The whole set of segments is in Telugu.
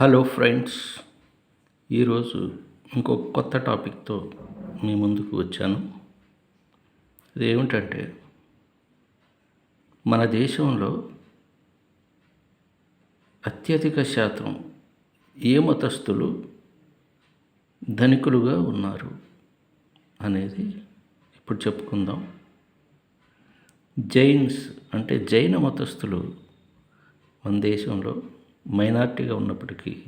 హలో ఫ్రెండ్స్ ఈరోజు ఇంకొక కొత్త టాపిక్తో మీ ముందుకు వచ్చాను. అది ఏమిటంటే మన దేశంలో అత్యధిక శాతం ఏ మతస్థులు ధనికులుగా ఉన్నారు అనేది ఇప్పుడు చెప్పుకుందాం. జైన్స్ అంటే జైన మతస్థులు మన దేశంలో మైనార్టీగా ఉన్నప్పటికీ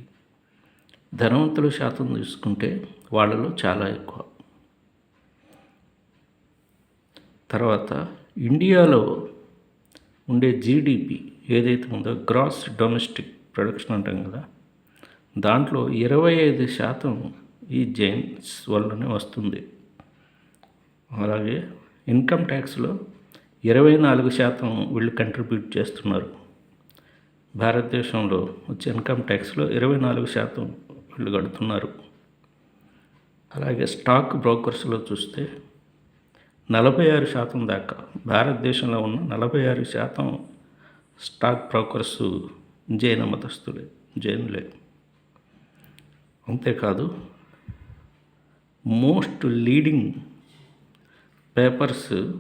ధనవంతుల శాతం తీసుకుంటే వాళ్ళలో చాలా ఎక్కువ. తర్వాత ఇండియాలో ఉండే జీడిపి ఏదైతే ఉందో గ్రాస్ డొమెస్టిక్ ప్రొడక్షన్ అంటాం కదా దాంట్లో ఇరవై ఐదు శాతం ఈ జైన్స్ వల్లనే వస్తుంది. అలాగే ఇన్కమ్ ట్యాక్స్లో ఇరవై నాలుగు శాతం వీళ్ళు కంట్రిబ్యూట్ చేస్తున్నారు. భారతదేశంలో వచ్చే ఇన్కమ్ ట్యాక్స్లో ఇరవై నాలుగు శాతం వీళ్ళు కడుతున్నారు. అలాగే స్టాక్ బ్రోకర్స్లో చూస్తే నలభై ఆరు శాతం దాకా భారతదేశంలో ఉన్న నలభై ఆరు శాతం స్టాక్ బ్రోకర్స్ జైన మతస్థులే జైనులే. అంతేకాదు మోస్ట్ లీడింగ్ పేపర్స్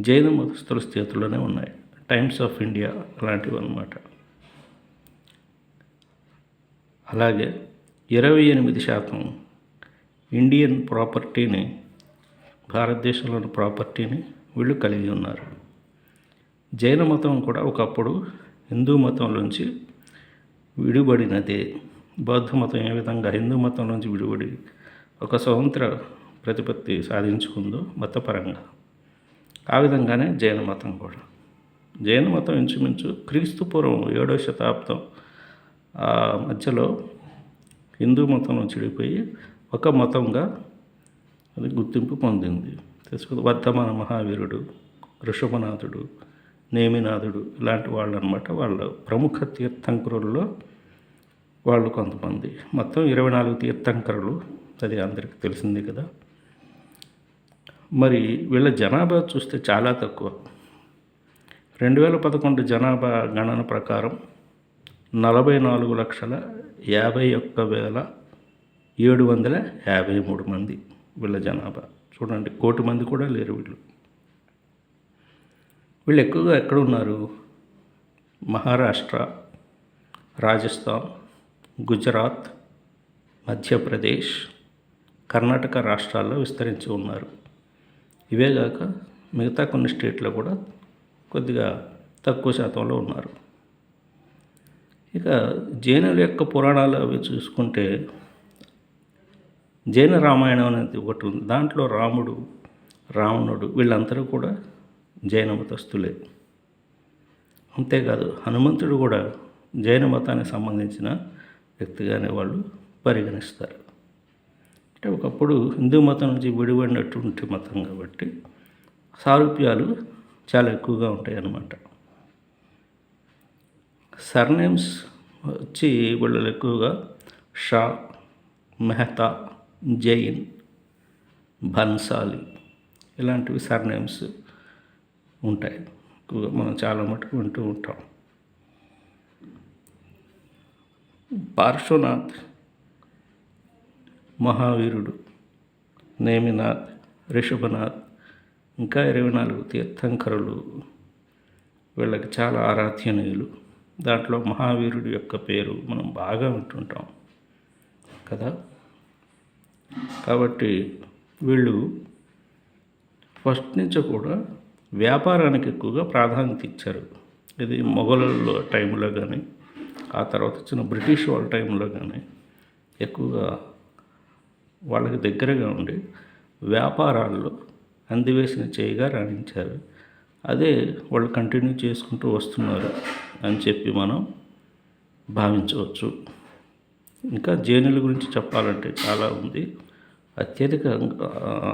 జైన మతస్థుల చేతుల్లోనే ఉన్నాయి. టైమ్స్ ఆఫ్ ఇండియా అలాంటివి అన్నమాట అలాగే ఇరవై ఎనిమిది శాతం ఇండియన్ ప్రాపర్టీని భారతదేశంలోని ప్రాపర్టీని వీళ్ళు కలిగి ఉన్నారు. జైన మతం కూడా ఒకప్పుడు హిందూ మతంలోంచి విడిబడినదే. బౌద్ధ మతం ఏ విధంగా హిందూ మతం నుంచి విడిపడి ఒక స్వతంత్ర ప్రతిపత్తి సాధించుకుందో మతపరంగా. ఆ విధంగానే జైన మతం కూడా. జైన మతం ఇంచుమించు క్రీస్తు పూర్వం ఏడో శతాబ్దం ఆ మధ్యలో హిందూ మతం చెడిపోయి ఒక మతంగా అది గుర్తింపు పొందింది. తెలుసుకుంది? వర్ధమాన మహావీరుడు ఋషభనాథుడు నేమినాథుడు ఇలాంటి వాళ్ళు అనమాట వాళ్ళ ప్రముఖ తీర్థంకరుల్లో వాళ్ళు కొంతమంది. మొత్తం ఇరవై నాలుగు తీర్థంకరులు అది అందరికీ తెలిసింది కదా. మరి వీళ్ళ జనాభా చూస్తే చాలా తక్కువ. రెండు వేల పదకొండు జనాభా గణన ప్రకారం నలభై నాలుగు లక్షల యాభై ఒక్క వేల ఏడు వందల యాభై మూడు మంది వీళ్ళ జనాభా. చూడండి కోటి మంది కూడా లేరు వీళ్ళు. వీళ్ళు ఎక్కువగా ఎక్కడ ఉన్నారు? మహారాష్ట్ర రాజస్థాన్ గుజరాత్ మధ్యప్రదేశ్ కర్ణాటక రాష్ట్రాల్లో విస్తరించి ఉన్నారు. ఇవే కాక మిగతా కొన్ని స్టేట్లో కూడా కొద్దిగా తక్కువ శాతంలో ఉన్నారు. ఇక జైనుల యొక్క పురాణాలు అవి చూసుకుంటే జైన రామాయణం అనేది ఒకటి ఉంది. దాంట్లో రాముడు రావణుడు వీళ్ళందరూ కూడా జైన మతస్థులే. అంతేకాదు హనుమంతుడు కూడా జైన మతానికి సంబంధించిన వ్యక్తిగానే వాళ్ళు పరిగణిస్తారు. అంటే ఒకప్పుడు హిందూ మతం నుంచి విడిపడినటువంటి మతం కాబట్టి సారూప్యాలు చాలా ఎక్కువగా ఉంటాయి అన్నమాట. సర్నేమ్స్ వచ్చి వీళ్ళు ఎక్కువగా షా మెహతా జైన్ భన్సాలి ఇలాంటివి సర్నేమ్స్ ఉంటాయి. ఎక్కువగా మనం చాలా మటుకు వింటూ ఉంటాం. పార్శ్వనాథ్ మహావీరుడు నేమినాథ్ రిషభనాథ్ ఇంకా ఇరవై నాలుగు తీర్థంకరులు వీళ్ళకి చాలా ఆరాధ్యనీయులు. దాంట్లో మహావీరుడి యొక్క పేరు మనం బాగా వింటుంటాం కదా? కాబట్టి వీళ్ళు ఫస్ట్ నుంచి కూడా వ్యాపారానికి ఎక్కువగా ప్రాధాన్యత ఇచ్చారు. ఇది మొఘలుల టైంలో కానీ ఆ తర్వాత వచ్చిన బ్రిటిష్ వాళ్ళ టైంలో కానీ ఎక్కువగా వాళ్ళకి దగ్గరగా ఉండి వ్యాపారాల్లో అందివేసిన చేయిగా రాణించారు. అదే వాళ్ళు కంటిన్యూ చేసుకుంటూ వస్తున్నారు అని చెప్పి మనం భావించవచ్చు. ఇంకా జైనుల గురించి చెప్పాలంటే చాలా ఉంది. అత్యధికంగా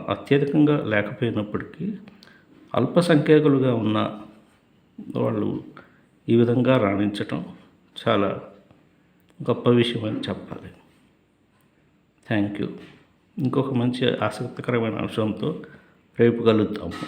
అత్యధికంగా లేకపోయినప్పటికీ అల్పసంఖ్యాకులుగా ఉన్న వాళ్ళు ఈ విధంగా రాణించటం చాలా గొప్ప విషయం అని చెప్పాలి. Thank you. ఇంకొక మంచి ఆసక్తికరమైన అంశంతో రేపు కలుద్దాము